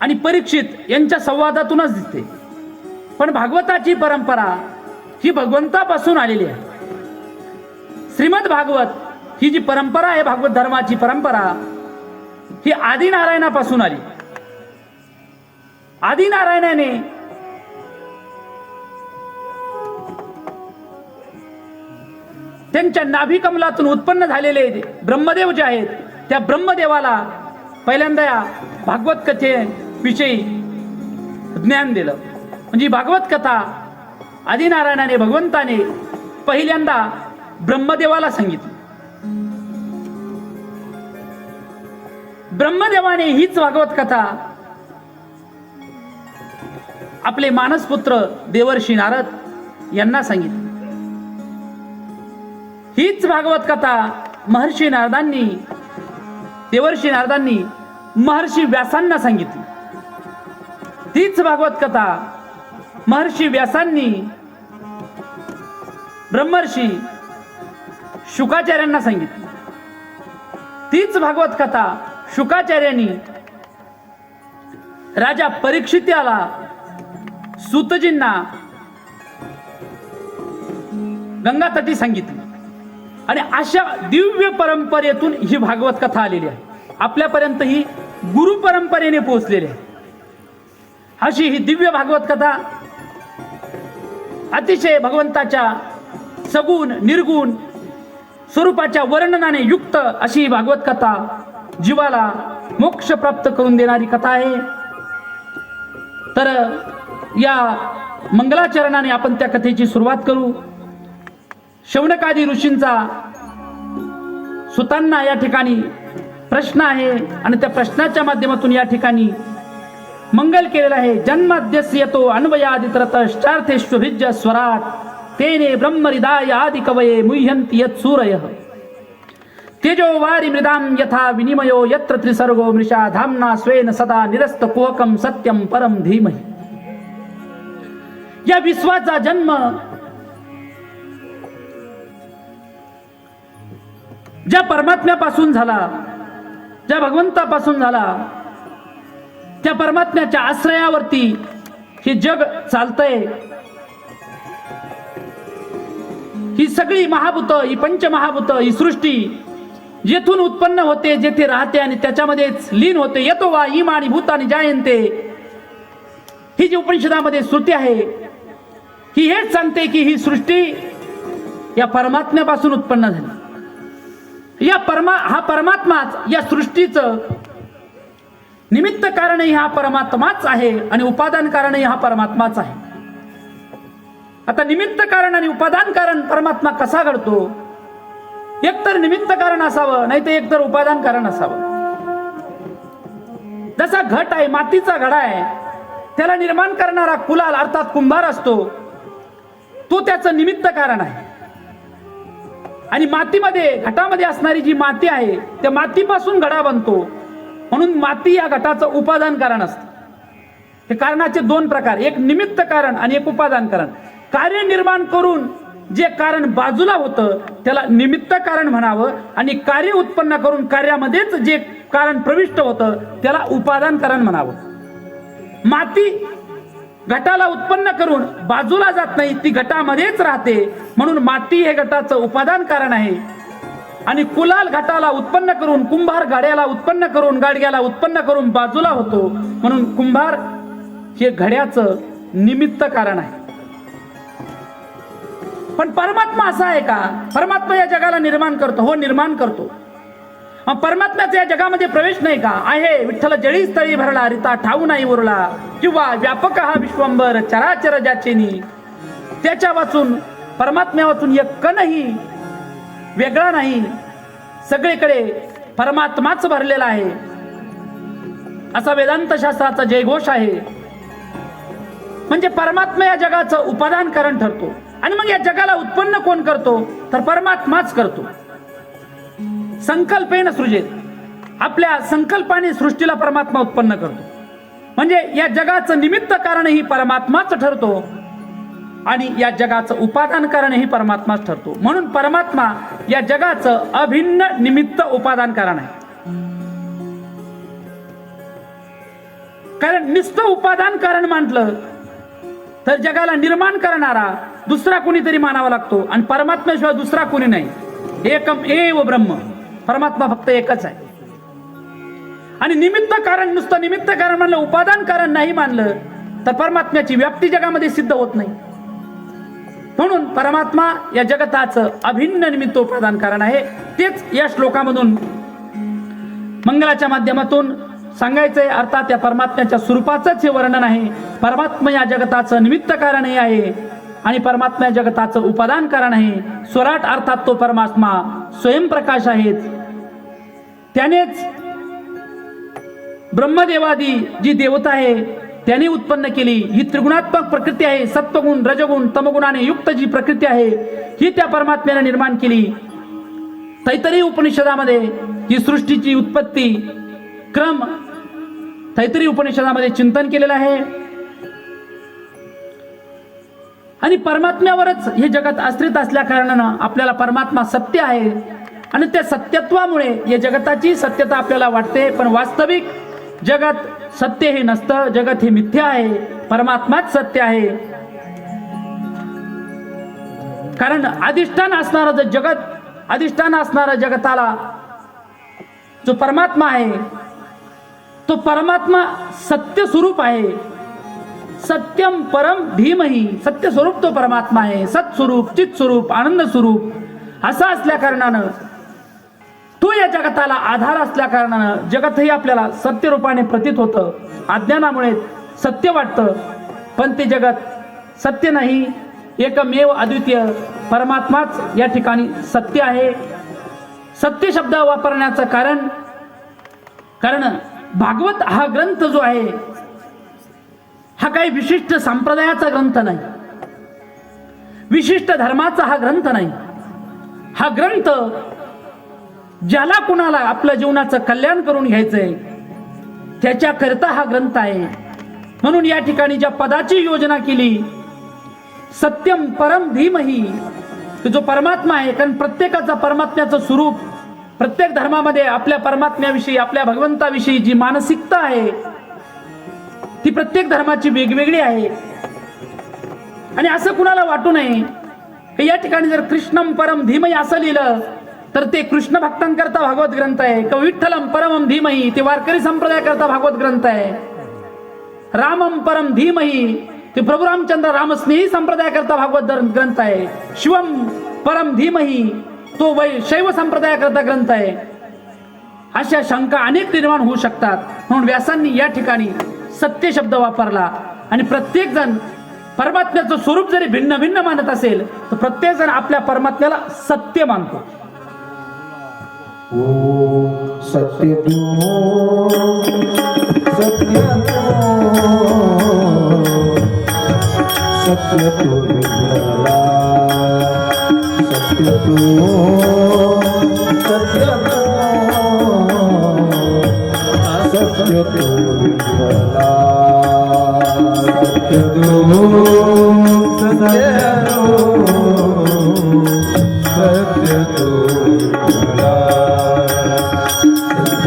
आणि परीक्षित यांच्या संवादातूनच दिसते. पण भागवताची परंपरा ही भगवंतापासून आलेली आहे. श्रीमद भागवत ही जी परंपरा आहे भागवत धर्माची परंपरा ही आदिनारायणापासून आली. आदिनारायणाने त्यांच्या नाभिकमलातून उत्पन्न झालेले ब्रह्मदेव जे आहेत त्या ब्रह्मदेवाला पहिल्यांदा या भागवत विषयी ज्ञान दिलं. म्हणजे भागवत कथा आदिनारायणाने भगवंताने पहिल्यांदा ब्रह्मदेवाला सांगितली. ब्रह्मदेवाने हीच भागवत कथा आपले मानसपुत्र देवर्षी नारद यांना सांगितली. हीच भागवत कथा महर्षी नारदांनी देवर्षी नारदांनी महर्षी व्यासांना सांगितली. तीच भागवत कथा. महर्षी व्यासांनी ब्रह्मर्षी शुकाचार्यांना सांगितली. तीच भागवत कथा शुकाचार्यांनी राजा परीक्षित्याला सुतजींना गंगातटी सांगितली. आणि अशा दिव्य परंपरेतून ही भागवत कथा आलेली आहे. आपल्यापर्यंत ही गुरु परंपरेने पोहोचलेली आहे. अशी ही दिव्य भागवत कथा अतिशय भगवंताच्या सगुण निर्गुण स्वरूपाच्या वर्णनाने युक्त अशी ही भागवत कथा जीवाला मोक्ष प्राप्त करून देणारी कथा आहे. तर या मंगलाचरणाने आपण त्या कथेची सुरुवात करू. शौनकादी ऋषींचा सुतांना या ठिकाणी प्रश्न आहे आणि त्या प्रश्नाच्या माध्यमातून या ठिकाणी मंगल केलेलं आहे. जन्माद्यस्य येतो अन्वयादितरतश्चार्थेष्वभिज्ज स्वराट तेने ब्रह्मरिदाय आदि कवये मुह्यन्ति यत सूरय. तेजो वारी मृदां यथा विनिमयो यत्र त्रिसर्गो मृषा धाम्ना स्वेन सदा निरस्त कुहकं सत्यं परम धीमहि. या विश्वाचा जन्म ज्या परमात्म्यापासून झाला ज्या भगवंतापासून झाला त्या परमात्म्याच्या आश्रयावरती हे जग चालतंय. ही सगळी महाभूत ही पंचमहाभूत ही सृष्टी जेथून उत्पन्न होते जेथे राहते आणि त्याच्यामध्येच लीन होते. येतो वा इम आणि भूत आणि जायंते. ही जी उपनिषदामध्ये श्रुती आहे ही हेच सांगते की ही सृष्टी या परमात्म्यापासून उत्पन्न झाली. या परमा हा परमात्माच या सृष्टीचं निमित्त कारणही हा परमात्माच आहे आणि उपादान कारणही हा परमात्माच आहे. आता निमित्त कारण आणि उपादान कारण परमात्मा कसा घडतो? एकतर निमित्त कारण असावं नाही तर एकतर उपादान कारण असावं. जसा घट आहे मातीचा घडा आहे त्याला निर्माण करणारा कुलाल अर्थात कुंभार असतो तो त्याचं निमित्त कारण आहे. आणि मातीमध्ये घटामध्ये असणारी जी माती आहे त्या मातीपासून घडा बनतो. म्हणून माती या घटाचं उपादान कारण असतं. हे कारणाचे दोन प्रकार एक निमित्त कारण आणि एक उपादान कारण. कार्य निर्माण करून जे कारण बाजूला होतं त्याला निमित्त कारण म्हणावं आणि कार्य उत्पन्न करून कार्यामध्येच जे कारण प्रविष्ट होतं त्याला उपादान कारण म्हणावं. माती घटाला उत्पन्न करून बाजूला जात नाही ती घटामध्येच राहते. म्हणून माती हे घटाचं उपादान कारण आहे. आणि कुलाल घटाला उत्पन्न करून कुंभार गाड्याला उत्पन्न करून गाडग्याला उत्पन्न करून बाजूला होतो. म्हणून कुंभार हे घड्याचं निमित्त कारण आहे. पण परमात्मा असा आहे का? परमात्मा या जगाला निर्माण करतो. हो निर्माण करतो. परमात्म्याचा या जगामध्ये प्रवेश नाही का? आहे विठ्ठल जळी स्थळी भरला रिता ठाऊ नाही उरला किंवा व्यापक हा विश्वंभर चराचर ज्याचेनी. त्याच्या वाचून परमात्म्या वाचून एक कणही वेगळा नाही. सगळीकडे परमात्माच भरलेला आहे. असा वेदांत शास्त्राचा जयघोष आहे. म्हणजे परमात्मा या जगाचं उपादान कारण ठरतो. आणि मग या जगाला उत्पन्न कोण करतो? तर परमात्माच करतो. संकल्पेन सृजेत. आपल्या संकल्पाने सृष्टीला परमात्मा उत्पन्न करतो. म्हणजे या जगाचं निमित्त कारणही परमात्माच ठरतो. आणि या जगाचं उपादान कारणही परमात्माच ठरतो. म्हणून परमात्मा या जगाचं अभिन्न निमित्त उपादान कारण आहे. कारण नुसतं उपादान कारण म्हटलं तर जगाला निर्माण करणारा दुसरा कोणीतरी मानावा लागतो. आणि परमात्म्याशिवाय दुसरा कोणी नाही. एकम एव ब्रह्म. परमात्मा फक्त एकच आहे. आणि निमित्त कारण नुसतं निमित्त कारण म्हणलं उपादान कारण नाही मानलं तर परमात्म्याची व्याप्ती जगामध्ये सिद्ध होत नाही. म्हणून परमात्मा या जगताचं अभिन्न निमित्त उपादान कारण आहे. तेच या श्लोकामधून मंगलाच्या माध्यमातून सांगायचंय. अर्थात या परमात्म्याच्या स्वरूपाचंच हे वर्णन आहे. परमात्मा या जगताचं निमित्त कारण हे आहे आणि परमात्मा या जगताचं उपादान कारण आहे. स्वराट अर्थात तो परमात्मा स्वयंप्रकाश आहेत. त्यानेच ब्रह्मदेवादी जी देवता आहे त्याने उत्पन्न केली. ही त्रिगुणात्मक प्रकृती आहे. सत्वगुण रजगुण तमगुणाने युक्त जी प्रकृती आहे ही त्या परमात्म्याने निर्माण केली. तैतरी उपनिषदामध्ये ही सृष्टीची उत्पत्ती क्रम तैतरी उपनिषदामध्ये चिंतन केलेलं आहे. आणि परमात्म्यावरच हे जगत आश्रित असल्या कारणानं आपल्याला परमात्मा सत्य आहे. आणि त्या सत्यत्वामुळे या जगताची सत्यता आपल्याला वाटते. पण वास्तविक जगत सत्य हे नसतं जगत हे मिथ्या आहे परमात्माच सत्य आहे. कारण अधिष्ठान असणारं जर जगत अधिष्ठान असणारं जगताला जो परमात्मा आहे तो परमात्मा सत्य स्वरूप आहे. सत्यम परम भीमही सत्य स्वरूप तो परमात्मा आहे. सत्स्वरूप चित स्वरूप आनंद स्वरूप असं असल्या कारणानं तो या जगताला आधार असल्या कारणानं जगतही आपल्याला सत्य रूपाने प्रतीत होतं. अज्ञानामुळे सत्य वाटतं. पण ते जगत सत्य नाही एकमेव अद्वितीय परमात्माच या ठिकाणी सत्य आहे. सत्य शब्द वापरण्याचं कारण कारण भागवत हा ग्रंथ जो आहे हा काही विशिष्ट संप्रदायाचा ग्रंथ नाही. विशिष्ट धर्माचा हा ग्रंथ नाही. हा ग्रंथ ज्याला कुणाला आपल्या जीवनाचं कल्याण करून घ्यायचंय त्याच्याकरता हा ग्रंथ आहे. म्हणून या ठिकाणी ज्या पदाची योजना केली सत्यम परम धीमही जो परमात्मा आहे कारण प्रत्येकाचा परमात्म्याचं स्वरूप प्रत्येक धर्मामध्ये आपल्या परमात्म्याविषयी आपल्या भगवंताविषयी जी मानसिकता आहे ती प्रत्येक धर्माची वेगवेगळी आहे. आणि असं कुणाला वाटू नये की या ठिकाणी जर कृष्णम परम धीमही असं लिहिलं तर ते कृष्ण भक्तांकरता भागवत ग्रंथ आहे. किंवा विठ्ठलम परमम धीमही ते वारकरी संप्रदायाकरता भागवत ग्रंथ आहे. रामम परम धीमही ते प्रभू रामचंद्र रामस्नेही संप्रदायाकरता भागवत ग्रंथ आहे. शिवम परम धीमही तो वै शैव संप्रदायाकरता ग्रंथ आहे. अशा शंका अनेक निर्माण होऊ शकतात. म्हणून व्यासांनी या ठिकाणी सत्य शब्द वापरला. आणि प्रत्येक जण परमात्म्याचं स्वरूप जरी भिन्न भिन्न मानत असेल तर प्रत्येक जण आपल्या परमात्म्याला सत्य मानतो. ॐ सत्यतो सत्यतो सत्यतो विठ्ठला सत्यतो सत्यतो सत्यतो विठ्ठला सत्यतो सत्यतो सत्यतो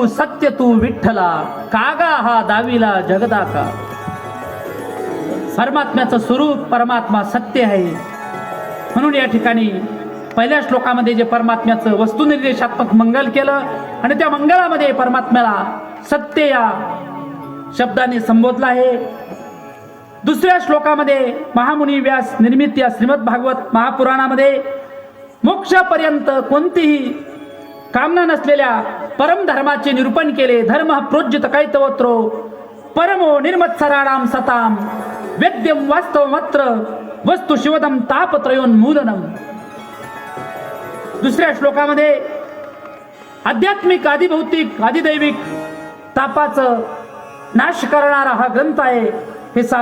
तू सत्य तू विठ्ठला कागा हा दाविला जगदाका परमात्म्याचं स्वरूप परमात्मा सत्य आहे म्हणून या ठिकाणी पहिल्या श्लोकामध्ये जे परमात्म्याचं वस्तुनिर्देशात्मक मंगल केलं आणि त्या मंगळामध्ये परमात्म्याला सत्य या शब्दाने संबोधलं आहे दुसऱ्या श्लोकामध्ये महामुनी व्यास निर्मित या श्रीमद भागवत महापुराणामध्ये मोक्षापर्यंत कोणतीही कामना नसलेल्या परमधर्माचे निरूपण केले धर्म प्रोज्जित कैतवत्रो परमो निर्मत्सराणाम सताम वेद्यम वास्तव मात्र वस्तु शिवदम तापत्रयोन्मूलनम दुसऱ्या श्लोकामध्ये आध्यात्मिक आदिभौतिक आदिदैविक तापाचं नाश करणारा हा ग्रंथ आहे हे सा